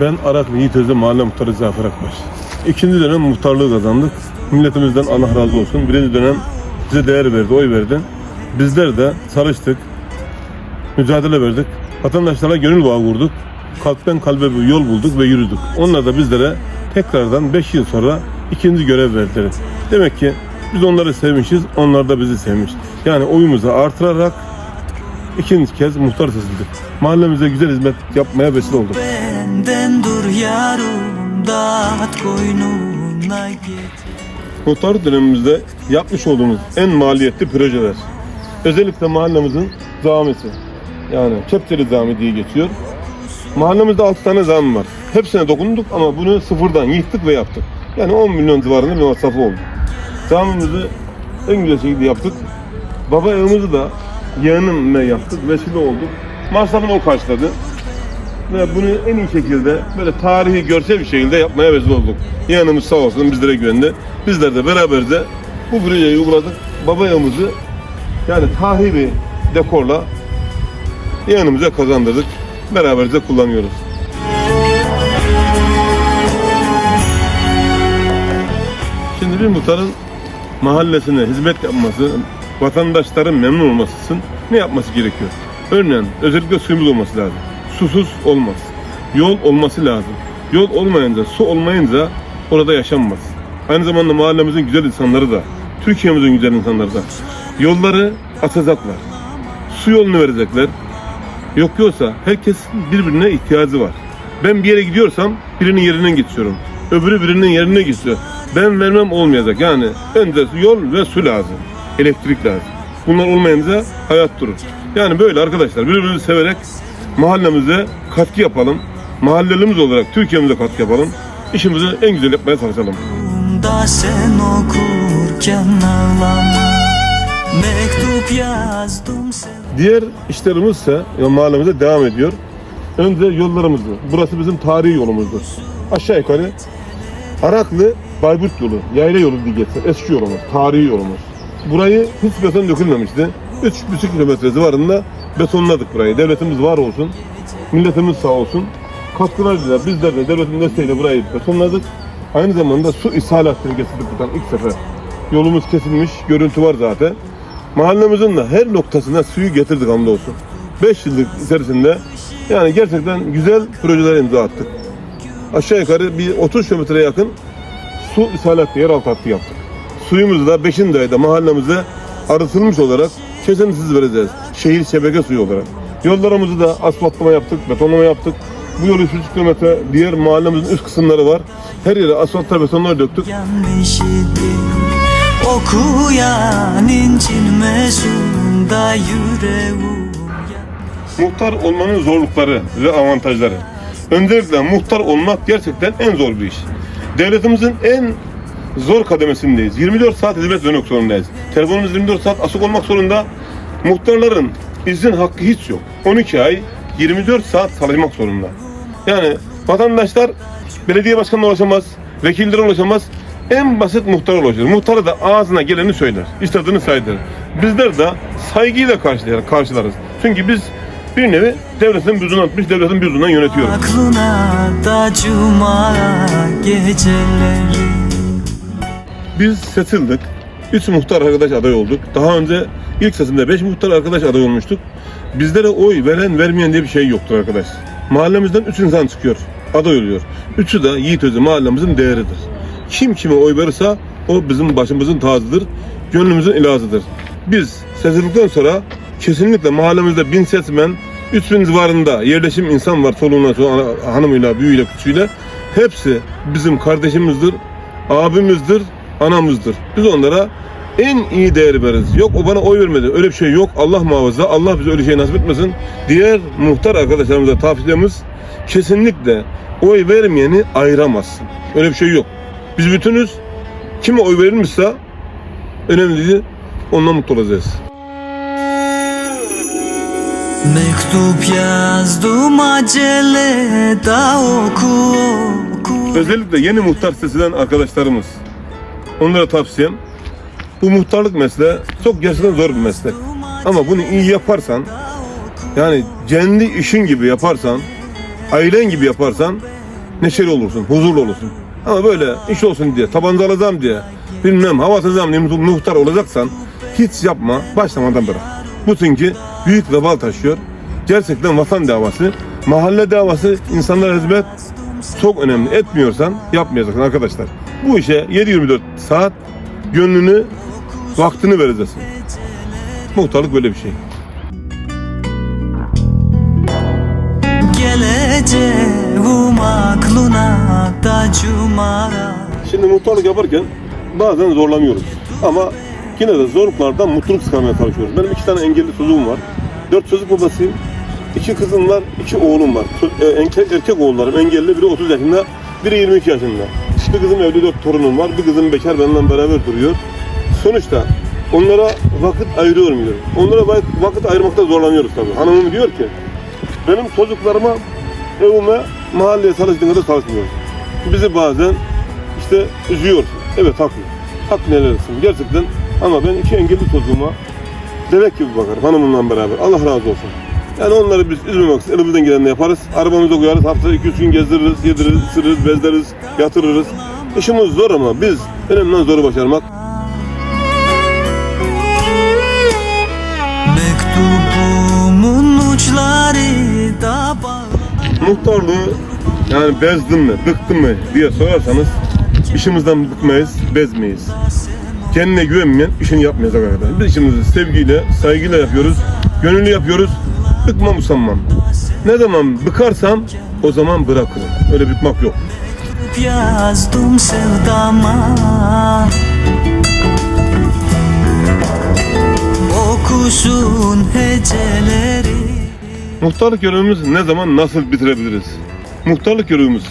Ben Araklı Yiğit Özde Mahalle Muhtarı Zafer Akbaş. İkinci dönem muhtarlığı kazandık. Milletimizden Allah razı olsun. Birinci dönem bize değer verdi, oy verdi. Bizler de çalıştık, mücadele verdik. Vatandaşlara gönül bağı kurduk. Kalpten kalbe bir yol bulduk ve yürüdük. Onlar da bizlere tekrardan 5 yıl sonra ikinci görev verdiler. Demek ki biz onları sevmişiz, onlar da bizi sevmiş. Yani oyumuzu artırarak ikinci kez muhtar seçildik. Mahallemize güzel hizmet yapmaya vesile olduk. Dur yarım dağıt koynuna git Muhtarlık dönemimizde yapmış olduğumuz en maliyetli projeler. Özellikle mahallemizin camisi. Yani Kepçeli Cami diye geçiyor. Mahallemizde 6 tane cami var. Hepsine dokunduk ama bunu sıfırdan yıktık ve yaptık. Yani 10 milyon civarında bir masrafı oldu. Camimizi en güzel şekilde yaptık. Baba evimizi de yeğenimle yaptık. Vesile olduk. Masrafını o karşıladı. Ve bunu en iyi şekilde böyle tarihi görsel bir şekilde yapmaya vesile olduk. Yeğenimiz sağ olsun bizlere güvendi. Bizler de beraberce bu projeyi uyguladık. Baba evimizi yani tarihi bir dekorla yeğenimize kazandırdık. Beraberce kullanıyoruz. Şimdi bir muhtarın mahallesine hizmet yapması, vatandaşların memnun olması için ne yapması gerekiyor? Örneğin özellikle suyumuz olması lazım. Susuz olmaz. Yol olması lazım. Yol olmayınca, su olmayınca orada yaşanmaz. Aynı zamanda mahallemizin güzel insanları da, Türkiye'mizin güzel insanları da yolları açacaklar. Su yolunu verecekler. Yok yoksa herkesin birbirine ihtiyacı var. Ben bir yere gidiyorsam birinin yerinden geçiyorum. Öbürü birinin yerine geçiyor. Ben vermem olmayacak. Yani önce yol ve su lazım. Elektrik lazım. Bunlar olmayınca hayat durur. Yani böyle arkadaşlar birbirimizi severek mahallemize katkı yapalım. Mahallelimiz olarak Türkiye'mize katkı yapalım. İşimizi en güzel yapmaya çalışalım. Da sen okurken ağlama Mektup yazdım sen Diğer işlerimiz ise ya mahallemize devam ediyor. Önce yollarımızı. Burası bizim tarihi yolumuzdur. Aşağı yukarı Araklı Bayburt yolu, yayla yolu diye geçer. Eski yolumuz, tarihi yolumuz. Burayı hiç beton dökülmemişti. 3,5 kilometre civarında betonladık burayı. Devletimiz var olsun, milletimiz sağ olsun. Katkılarıyla bizler de devletin desteğiyle burayı betonladık. Aynı zamanda su ishalatını getirdik buradan ilk sefer. Yolumuz kesilmiş, görüntü var zaten. Mahallemizin de her noktasına suyu getirdik hamdolsun. 5 yıllık içerisinde yani gerçekten güzel projeler imza attık. Aşağı yukarı bir 30 kilometreye yakın su ishalatı, yeraltı hattı yaptık. Suyumuzu da 5. ayda mahallemize arıtılmış olarak kesintisiz vereceğiz. Şehir şebeke suyu olarak. Yollarımızı da asfaltlama yaptık, betonlama yaptık. Bu yol 3,5 kilometre diğer mahallemizin üst kısımları var. Her yere asfaltlar, betonlar döktük. Okuyan yüreğim Muhtar olmanın zorlukları ve avantajları. Öncelikle muhtar olmak gerçekten en zor bir iş. Devletimizin en zor kademesindeyiz. 24 saat hizmet vermek zorundayız. Telefonumuz 24 saat asık olmak zorunda. Muhtarların izin hakkı hiç yok. 12 ay 24 saat çalışmak zorunda. Yani vatandaşlar belediye başkanına ulaşamaz, vekillere ulaşamaz. En basit muhtar ulaşır. Muhtarı da ağzına geleni söyler. İstediğini saydırır. Bizler de saygıyla karşılar, karşılarız. Çünkü biz bir nevi devletin büzunu atmış, devletin büzundan yönetiyoruz. Aklına da cuma geceleri. Biz setildik. 3 muhtar arkadaş aday olduk. Daha önce ilk seçimde 5 muhtar arkadaş aday olmuştuk. Bizlere oy veren vermeyen diye bir şey yoktur arkadaş. Mahallemizden 3 insan çıkıyor. Aday oluyor. Üçü de Yiğit Özü mahallemizin değeridir. Kim kime oy verirse o bizim başımızın tacıdır. Gönlümüzün ilacıdır. Biz seçildikten sonra kesinlikle mahallemizde bin seçmen, 3000 civarında yerleşim insan var çoluğuna, çoluğuna hanımıyla, büyüğüyle, küçüğüyle. Hepsi bizim kardeşimizdir, abimizdir, anamızdır. Biz onlara en iyi değer veririz. Yok o bana oy vermedi. Öyle bir şey yok. Allah muhafaza. Allah bize öyle şey nasip etmesin. Diğer muhtar arkadaşlarımıza tavsiyemiz kesinlikle oy vermeyeni ayıramazsın. Öyle bir şey yok. Biz bütünüz. Kime oy verilmişse önemli değil. Ondan mutlu olacağız. Mektup yazdım acele da oku oku Özellikle yeni muhtar seçilen arkadaşlarımız. Onlara tavsiyem bu muhtarlık mesleği çok gerçekten zor bir meslek. Ama bunu iyi yaparsan yani kendi işin gibi yaparsan ailen gibi yaparsan neşeli olursun, huzurlu olursun. Ama böyle iş olsun diye, tabanca alacağım diye, bilmem hava atacağım diye muhtar olacaksan hiç yapma, başlamadan bırak. Bu çünkü büyük vebal taşıyor. Gerçekten vatan davası, mahalle davası, insanlara hizmet çok önemli. Etmiyorsan yapmayacaksın arkadaşlar. Bu işe 7-24 saat gönlünü, vaktini vereceksin. Muhtarlık böyle bir şey. Geleceğim aklına da cumara Şimdi muhtarlık yaparken bazen zorlanıyoruz. Ama yine de zorluklardan mutluluk çıkarmaya çalışıyoruz. Benim iki tane engelli çocuğum var. Dört çocuk babasıyım. İki kızım var, iki oğlum var. Erkek, erkek oğullarım engelli. Biri 30 yaşında, biri 22 yaşında. Bir kızım evli, dört torunum var. Bir kızım bekar benimle beraber duruyor. Sonuçta onlara vakit ayırıyorum diyor. Onlara vak- vakit ayırmakta zorlanıyoruz tabii. Hanımım diyor ki, benim çocuklarıma, evime, mahalleye çalıştığında da çalışmıyoruz. Bizi bazen işte üzüyorsun. Evet haklı. Hakkını helal etsin. Gerçekten ama ben iki engelli çocuğuma bebek gibi bakarım hanımımla beraber. Allah razı olsun. Yani onları biz üzmemek için elimizden geleni yaparız. Arabamıza koyarız. Haftada iki üç gün gezdiririz, yediririz, ısırırız, bezleriz, yatırırız. İşimiz zor ama biz önemli zoru başarmak. Mektubumun uçları da bağlı Muhtarlığı yani bezdim mi, bıktım mı diye sorarsanız işimizden bıkmayız, bezmeyiz. Kendine güvenmeyen işini yapmayacak arkadaşlar. Biz işimizi sevgiyle, saygıyla yapıyoruz. Gönüllü yapıyoruz. Bıkmam usanmam. Ne zaman bıkarsam o zaman bırakırım. Öyle bıkmak yok. Yazdım sevdama Okusun heceleri Muhtarlık görevimizi ne zaman nasıl bitirebiliriz? Muhtarlık görevimiz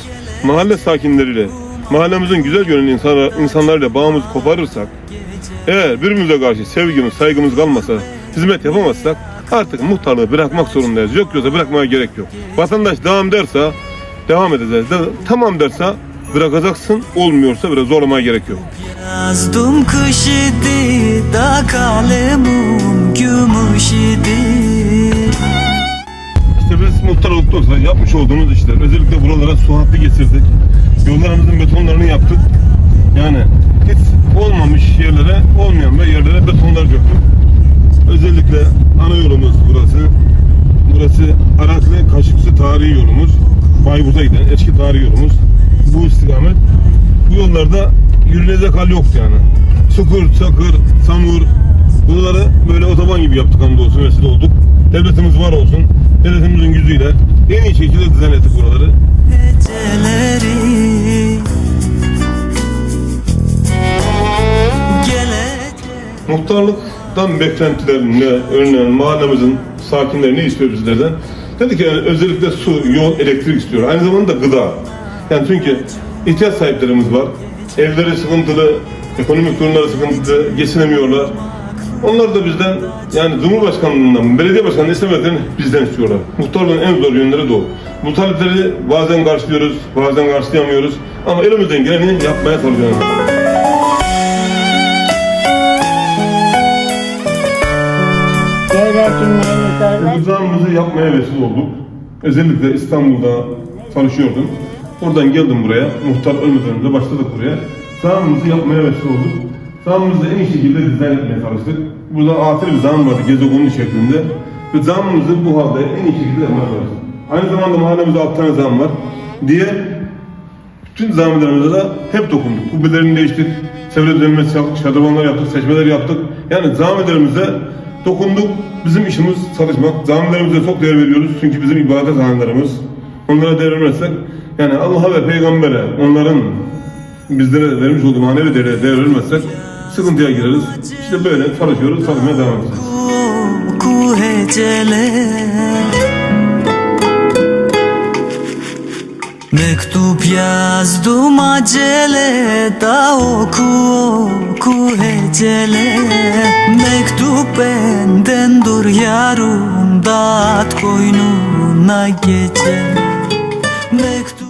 mahalle sakinleriyle, mahallemizin güzel gönüllü insanlar, insanlarla bağımızı koparırsak, eğer birbirimize karşı sevgimiz, saygımız kalmasa, hizmet yapamazsak artık muhtarlığı bırakmak zorundayız. Yok yoksa bırakmaya gerek yok. Vatandaş devam derse devam edeceğiz. De, tamam derse bırakacaksın, olmuyorsa biraz zorlamaya gerek yok. Yazdım kış idi da kalemim gümüş idi İşte biz muhtar olduktan yapmış olduğumuz işler, özellikle buralara su hattı getirdik. Yollarımızın betonlarını yaptık. Yani hiç olmamış yerlere, olmayan ve yerlere betonlar döktük. Özellikle ana yolumuz burası. Burası Araklı Kaşıksı tarihi yolumuz. Bayburt'a giden eski tarihi yolumuz. Bu istikamet. Bu yollarda yürünecek hal yoktu yani. Çukur, çakır, samur. Buraları böyle otoban gibi yaptık hamdolsun vesile olduk. Devletimiz var olsun. Devletimizin gücüyle en iyi şekilde dizayn ettik buraları. Heceleri Gelecek Muhtarlıktan beklentilerin ne? Örneğin mahallemizin sakinleri ne istiyor bizlerden? Dedi ki yani özellikle su, yol, elektrik istiyor. Aynı zamanda gıda. Yani çünkü ihtiyaç sahiplerimiz var. Evleri sıkıntılı, ekonomik durumları sıkıntılı, geçinemiyorlar. Onlar da bizden yani Cumhurbaşkanlığından, belediye başkanlığı istemediklerini bizden istiyorlar. Muhtarlığın en zor yönleri de o. Bu talepleri bazen karşılıyoruz, bazen karşılayamıyoruz. Ama elimizden geleni yapmaya çalışıyoruz. Rızamızı yapmaya vesile olduk. Özellikle İstanbul'da çalışıyordum. Oradan geldim buraya. Muhtar ölmeden önce başladık buraya. Zamımızı yapmaya vesile olduk. Zamımızı en iyi şekilde dizayn etmeye çalıştık. Burada atıl bir zam vardı gezegonun şeklinde. Ve zamımızı bu halde en iyi şekilde yapmaya çalıştık. Aynı zamanda mahallemizde alt tane zam var. Diğer bütün zamilerimize de hep dokunduk. Kubbelerini değiştik. Çevre düzenleme şadırvanlar yaptık, seçmeler yaptık. Yani zamilerimize dokunduk. Bizim işimiz çalışmak. Zamilerimize çok değer veriyoruz. Çünkü bizim ibadet hanelerimiz. Onlara değer vermezsek, yani Allah'a ve peygambere, onların bizlere vermiş olduğu manevi değere değer vermezsek sıkıntıya gireriz. İşte böyle çalışıyoruz, çalışmaya devam edeceğiz. Mektup yazdım acele da oku oku heceler Mektup benden dur yarım dağıt koynuna gece Mektup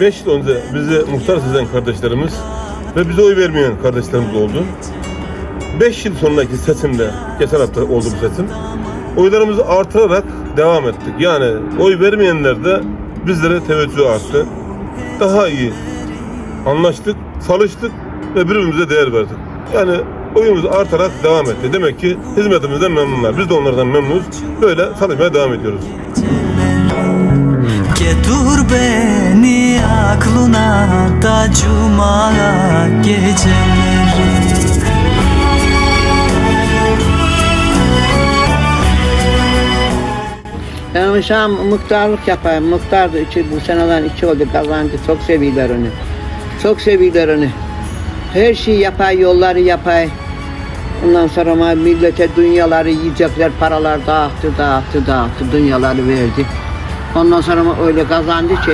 5 yıl önce bize muhtar seçen kardeşlerimiz ve bize oy vermeyen kardeşlerimiz oldu. 5 yıl sonraki seçimde, geçen hafta oldu bu seçim. Oylarımızı artırarak devam ettik. Yani oy vermeyenler de bizlere teveccüh arttı. daha iyi anlaştık, çalıştık ve birbirimize değer verdik. Yani oyumuz artarak devam etti. Demek ki hizmetimizden memnunlar. Biz de onlardan memnunuz. Böyle çalışmaya devam ediyoruz. Getir beni aklına da cuma geceleri Şam muhtarlık yapayım. Muhtar da içi, bu seneden iki oldu kazancı. Çok seviyorlar onu. Çok seviyorlar onu. Her şeyi yapay, yolları yapay. Ondan sonra ama millete dünyaları yiyecekler, paralar dağıttı, dağıttı, dağıttı, dünyaları verdi. Ondan sonra ama öyle kazandı ki,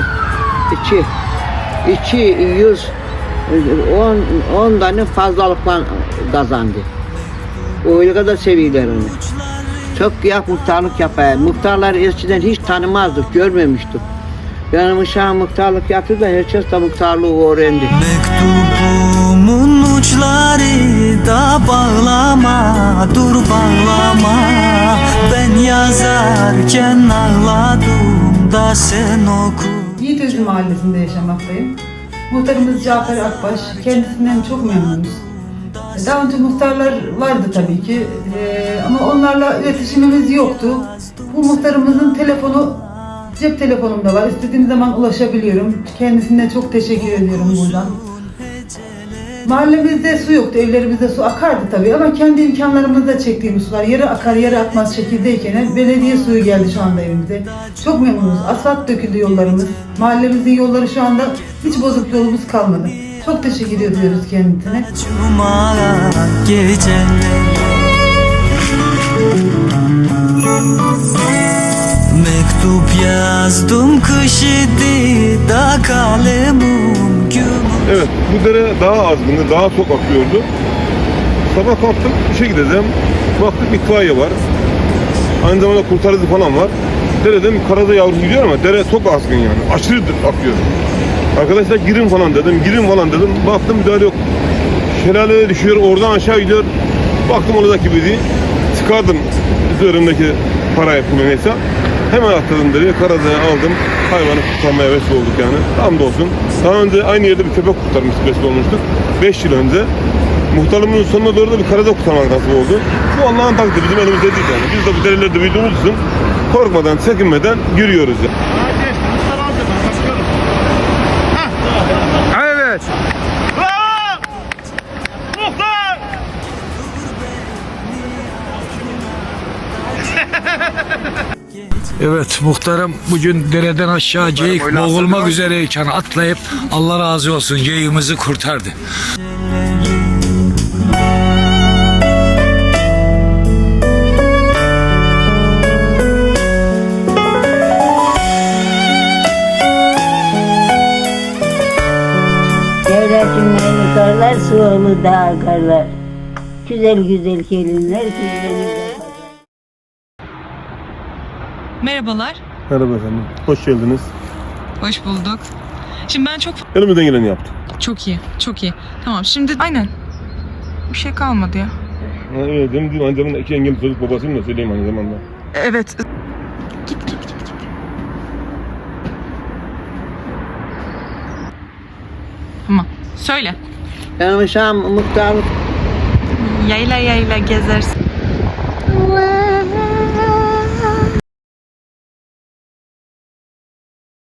içi, içi yüz, on, on tane fazlalıkla kazandı. Öyle kadar seviyorlar onu. Çok yap muhtarlık yapayım. Muhtarları eskiden hiç tanımazdık, görmemiştik. Yani Şah muhtarlık yaptı da herkes de muhtarlığı öğrendi. Mektubumun uçları da bağlama Dur bağlama Ben yazarken ağladım da sen oku Yiğitözlü Mahallesi'nde yaşamaktayım. Muhtarımız Cafer Akbaş. Kendisinden çok memnunuz. Daha önce muhtarlar vardı tabii ki Ee, ama onlarla iletişimimiz yoktu. Bu muhtarımızın telefonu cep telefonumda var. İstediğim zaman ulaşabiliyorum. Kendisine çok teşekkür ediyorum buradan. Mahallemizde su yoktu, evlerimizde su akardı tabii ama kendi imkanlarımızla çektiğimiz sular yarı akar yarı akmaz şekildeyken belediye suyu geldi şu anda evimize. Çok memnunuz. Asfalt döküldü yollarımız. Mahallemizin yolları şu anda hiç bozuk yolumuz kalmadı. Çok teşekkür ediyoruz kendisine. Mektup yazdım kış idi da kalemim gümüş Evet, bu dere daha azgındı, daha çok akıyordu. Sabah kalktım, işe gideceğim. Baktık itfaiye var. Aynı zamanda kurtarıcı falan var. Dereden bir karada yavrusu gidiyor ama dere çok azgın yani. Aşırı akıyor. Arkadaşlar girin falan dedim, girin falan dedim. Baktım müdahale yok. Şelaleye düşüyor, oradan aşağı gidiyor. Baktım oradaki değil. Çıkardım üzerimdeki parayı pulu neyse. Hemen atladım dereye, karadaya aldım. Hayvanı kurtarmaya vesile olduk yani. Hamdolsun. Daha önce aynı yerde bir köpek kurtarmıştık, vesile olmuştuk. 5 yıl önce. Muhtarlığımın sonuna doğru da bir karada kurtarmak nasip oldu. Bu Allah'ın takdiri bizim elimizde değil yani. Biz de bu derelerde büyüdüğümüz için korkmadan, çekinmeden yürüyoruz yani. Evet muhtarım bugün dereden aşağı ceyik boğulmak üzereyken atlayıp Allah razı olsun ceyiğimizi kurtardı. Devletimden yukarılar, suolu da akarlar. Güzel güzel gelinler, güzel güzel Merhabalar, Merhaba efendim. Hoş geldiniz. hoş bulduk. Şimdi ben çok Elimizden geleni yaptık. çok iyi, çok iyi. Tamam, şimdi aynen. Bir şey kalmadı ya. Ha, evet, benim değil, aynı zamanda iki engelli çocuk babasıyım da söyleyeyim aynı zamanda. Evet. Git, git, git, git. Tamam. Söyle. Ben Şam muhtarlık Yayla yayla gezersin.